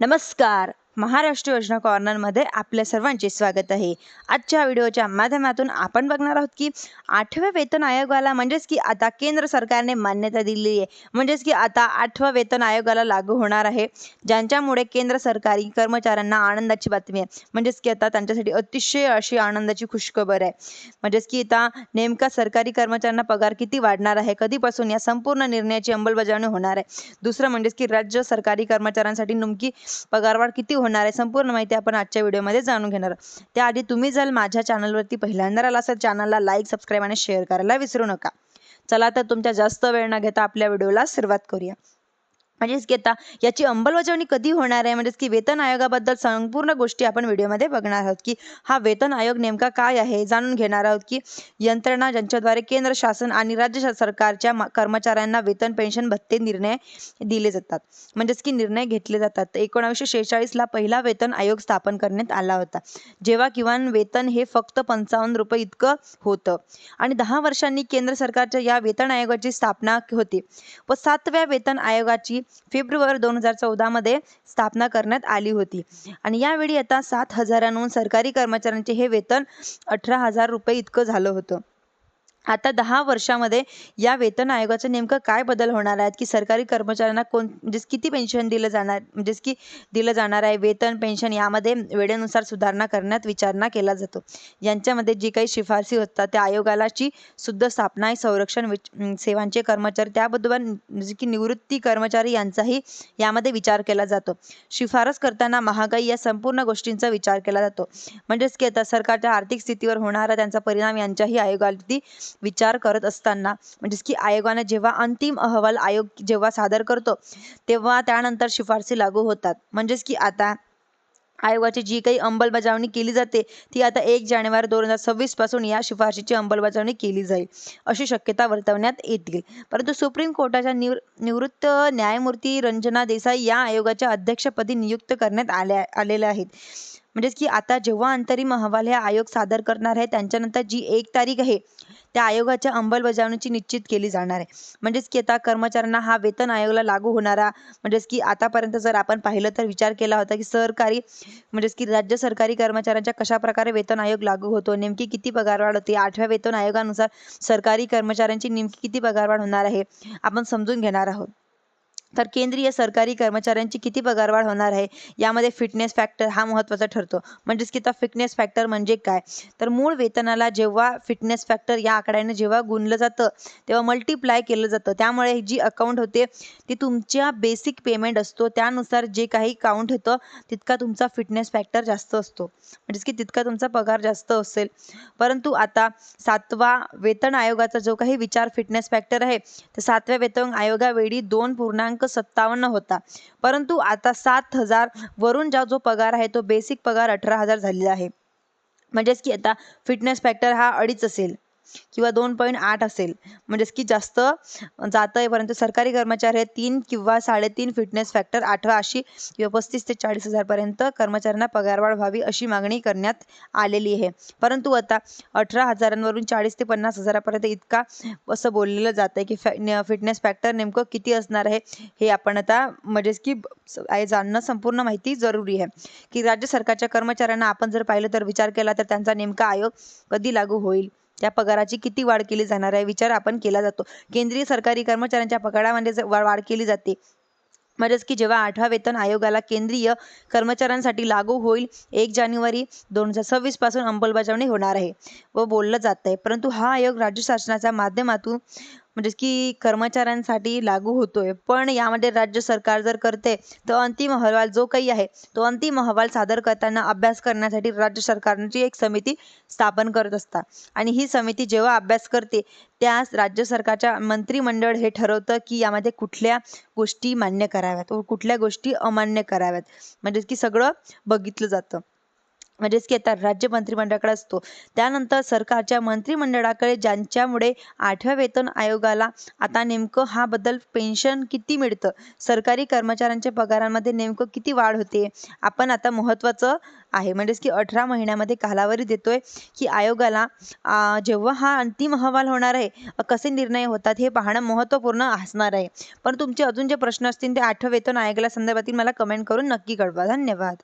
नमस्कार. महाराष्ट्र योजना कॉर्नरमध्ये आपल्या सर्वांचे स्वागत आहे. आजच्या व्हिडिओच्या माध्यमातून आपण बघणार आहोत की आठव्या वेतन आयोगाला म्हणजेच की आता केंद्र सरकारने मान्यता दिलेली आहे. म्हणजेच की आता आठव्या वेतन आयोगाला लागू होणार आहे. ज्यांच्यामुळे केंद्र सरकारी कर्मचाऱ्यांना आनंदाची बातमी आहे. म्हणजेच की आता त्यांच्यासाठी अतिशय अशी आनंदाची खुशखबर आहे. म्हणजेच की आता नेमका सरकारी कर्मचाऱ्यांना पगार किती वाढणार आहे? कधीपासून या संपूर्ण निर्णयाची अंमलबजावणी होणार आहे? दुसरं म्हणजेच की राज्य सरकारी कर्मचाऱ्यांसाठी नेमकी पगारवाढ किती होणार आहे संपूर्ण माहिती आपण आजच्या व्हिडिओमध्ये जाणून घेणार त्याआधी तुम्ही जर माझ्या चॅनलवरती पहिल्यांदा आला असेल चॅनलला लाईक सबस्क्राईब आणि शेअर करायला विसरू नका. चला तर तुमच्या जास्त वेळ न घेता आपल्या व्हिडिओला सुरुवात करूया. म्हणजेच की आता याची अंमलबजावणी कधी होणार आहे? म्हणजेच की वेतन आयोगाबद्दल संपूर्ण गोष्टी आपण व्हिडिओमध्ये बघणार आहोत की हा वेतन आयोग नेमका काय आहे? जाणून घेणार आहोत की यंत्रणा ज्यांच्याद्वारे केंद्र शासन आणि राज्य शा- सरकारच्या कर्मचाऱ्यांना वेतन पेन्शन भत्ते निर्णय दिले जातात. म्हणजेच की निर्णय घेतले जातात. एकोणावीसशे शेहेचाळीसला पहिला वेतन आयोग स्थापन करण्यात आला होता. जेव्हा किमान वेतन हे फक्त पंचावन्न रुपये इतकं होतं. आणि दहा वर्षांनी केंद्र सरकारच्या या वेतन आयोगाची स्थापना होती. व सातव्या वेतन आयोगाची फेब्रुवारी दोन हजार चौदामध्ये स्थापना करण्यात आली होती. आणि यावेळी आता सात हजारांहून सरकारी कर्मचाऱ्यांचे हे वेतन अठरा हजार रुपये इतकं झालं होतं. आता दहा वर्षामध्ये या वेतन आयोगाचं नेमकं काय बदल होणार आहेत? की सरकारी कर्मचाऱ्यांना कोण म्हणजेच किती पेन्शन दिलं जाणार म्हणजेच की दिलं जाणार आहे? वेतन पेन्शन यामध्ये वेळेनुसार सुधारणा करण्यात विचारणा केला जातो. यांच्यामध्ये जी काही शिफारसी होतात त्या आयोगालाची सुद्धा स्थापना आहे. संरक्षण विच- सेवांचे कर्मचारी त्याबद्दल की निवृत्ती कर्मचारी यांचाही यामध्ये विचार केला जातो. शिफारस करताना महागाई या संपूर्ण गोष्टींचा विचार केला जातो. म्हणजेच की आता सरकारच्या आर्थिक स्थितीवर होणारा त्यांचा परिणाम यांच्याही आयोगावरती विचार करत असताना म्हणजेच की आयोगाने जेव्हा अंतिम अहवाल आयोग जेव्हा सादर करतो तेव्हा त्यानंतर शिफारसी लागू होतात. म्हणजेच की आता आयोगाची जी काही अंमलबजावणी केली जाते ती आता एक जानेवारी दोन हजार सव्वीसपासून या शिफारशीची अंमलबजावणी केली जाईल अशी शक्यता वर्तवण्यात येतील. परंतु सुप्रीम कोर्टाच्या निवृ निवृत्त न्यायमूर्ती रंजना देसाई या आयोगाच्या अध्यक्षपदी नियुक्त करण्यात आल्या आलेल्या आहेत. म्हणजेच की आता जेव्हा अंतरिम अहवाल हे आयोग सादर करणार आहे त्यांच्यानंतर जी एक तारीख आहे त्या आयोगाच्या अंमलबजावणीची निश्चित केली जाणार आहे. म्हणजेच की आता कर्मचाऱ्यांना हा वेतन आयोगाला लागू होणारा म्हणजेच की आतापर्यंत जर आपण पाहिलं तर विचार केला होता की सरकारी म्हणजेच की राज्य सरकारी कर्मचाऱ्यांच्या कशा प्रकारे वेतन आयोग लागू होतो नेमकी किती पगारवाढ होते? आठव्या वेतन आयोगानुसार सरकारी कर्मचाऱ्यांची नेमकी किती पगारवाढ होणार आहे? आपण समजून घेणार आहोत. तर केंद्रीय सरकारी कर्मचाऱ्यांची किती पगारवाढ होणार आहे? यामध्ये फिटनेस फॅक्टर हा महत्त्वाचा ठरतो. म्हणजेच की आता फिटनेस फॅक्टर म्हणजे काय? तर मूळ वेतनाला जेव्हा फिटनेस फॅक्टर या आकड्याने जेव्हा गुणलं जातं तेव्हा मल्टिप्लाय केलं जातं. त्यामुळे जी अकाउंट होते ती तुमच्या बेसिक पेमेंट असतो. त्यानुसार जे काही काउंट होतं तितका तुमचा फिटनेस फॅक्टर जास्त असतो. म्हणजेच की तितका तुमचा पगार जास्त असेल. परंतु आता सातवा वेतन आयोगाचा जो काही विचार फिटनेस फॅक्टर आहे तर सातव्या वेतन आयोगावेळी दोन पूर्णांक सत्तावन्न होता. परंतु आता सात हजार वरून ज्या जो पगार आहे तो बेसिक पगार अठरा हजार झालेला आहे. म्हणजेच की आता फिटनेस फॅक्टर हा अडीच असेल. किंवा दोन पॉईंट आठ असेल. म्हणजेच की जास्त जात आहे परंतु सरकारी कर्मचारी हे तीन किंवा साडेतीन फिटनेस फॅक्टर आठवा अशी किंवा पस्तीस ते चाळीस हजारपर्यंत कर्मचाऱ्यांना पगारवाढ व्हावी अशी मागणी करण्यात आलेली आहे. परंतु आता अठरा हजारांवरून चाळीस ते पन्नास हजारापर्यंत इतका असं बोललेलं जातं आहे की फॅ फिटनेस फॅक्टर नेमकं किती असणार आहे हे आपण आता म्हणजेच की आहे जाणणं संपूर्ण माहिती जरुरी आहे. की राज्य सरकारच्या कर्मचाऱ्यांना आपण जर पाहिलं तर विचार केला तर त्यांचा नेमका आयोग कधी लागू होईल? त्या पगाराची किती वाढ केली जाणार आहे विचार आपण केला जातो. केंद्रीय सरकारी कर्मचाऱ्यांच्या पगारामध्ये वा- वाढ केली जाते. म्हणजेच की जेव्हा आठवा वेतन आयोगाला केंद्रीय कर्मचाऱ्यांसाठी लागू होईल एक जानेवारी दोन हजार सव्वीसपासून अंमलबजावणी होणार आहे व बोललं जात आहे परंतु हा आयोग राज्य शासनाच्या माध्यमातून म्हणजेच की कर्मचाऱ्यांसाठी लागू होतोय. पण यामध्ये राज्य सरकार जर करते तर अंतिम अहवाल जो काही आहे तो अंतिम अहवाल सादर करताना अभ्यास करण्यासाठी राज्य सरकारची एक समिती स्थापन करत असतात. आणि ही समिती जेव्हा अभ्यास करते त्यास राज्य सरकारच्या मंत्रिमंडळ हे ठरवतं की यामध्ये कुठल्या गोष्टी मान्य कराव्यात व कुठल्या गोष्टी अमान्य कराव्यात. म्हणजेच की सगळं बघितलं जातं. म्हणजेच की आता राज्य मंत्रिमंडळाकडे असतो. त्यानंतर सरकारच्या मंत्रिमंडळाकडे ज्यांच्यामुळे आठव्या वेतन आयोगाला आता नेमकं हा बद्दल पेन्शन किती मिळतं? सरकारी कर्मचाऱ्यांच्या पगारांमध्ये नेमकं किती वाढ होते? आपण आता महत्त्वाचं आहे. म्हणजेच की अठरा महिन्यामध्ये कालावधी देतोय की आयोगाला जेव्हा हा अंतिम अहवाल होणार आहे कसे निर्णय होतात हे पाहणं महत्त्वपूर्ण असणार आहे. पण तुमचे अजून जे प्रश्न असतील ते आठव्या वेतन आयोगाला संदर्भातील मला कमेंट करून नक्की कळवा. धन्यवाद.